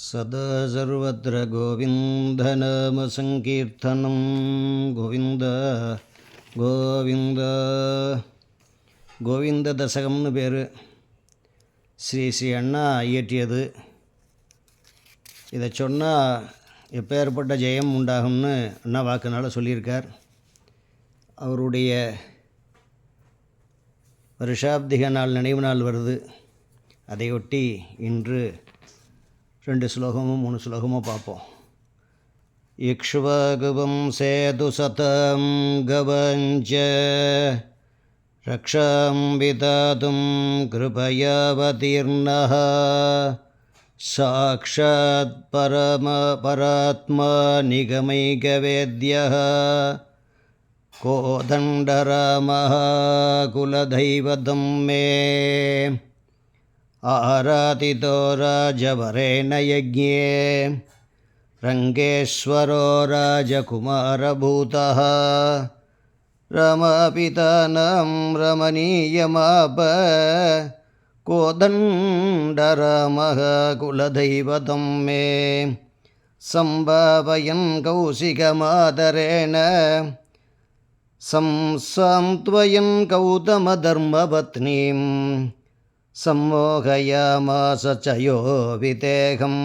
सदा सर्वत्र गोविन्दनामसङ्कीर्तनं गोविन्द கோவிந்த கோவிந்த தசகம்னு பேர் ஸ்ரீ ஸ்ரீ அண்ணா இயற்றியது இதை சொன்னால் எப்பேற்பட்ட ஜெயம் உண்டாகும்னு அண்ணா வாக்குனால சொல்லியிருக்கார் அவருடைய வருஷாப்திக நாள் நினைவு நாள் வருது அதையொட்டி இன்று ரெண்டு ஸ்லோகமும் மூணு ஸ்லோகமோ பார்ப்போம். இக்ஷ்வகுபம் சேது சதம் கவஞ்ச ரக்ஷாம்பிதாதும் கிருபயாவதீர்ணா சாட்சாத் பரம பராத்மா நிகமைகவேத்யா கோதண்டராம மே आरातितो राजवरेण यज्ञे। रङ्गेश्वरो राजकुमारभूतः। रमापितानं रमणीयमाप। कोदण्डरामः कुलदैवतं मे। सम्भावयन् कौशिकमादरेण। संसान्त्वयन् कौतमधर्मपत्नीं सम्मोहयामास च यो विदेहम्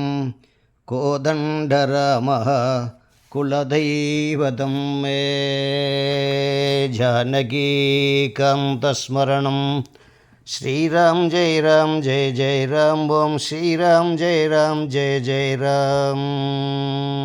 कोदण्डरामः कुलदैवतं मे जानकीकान्तस्मरणं श्रीराम जय राम जय जय राम ॐ श्रीराम जय राम जय जय राम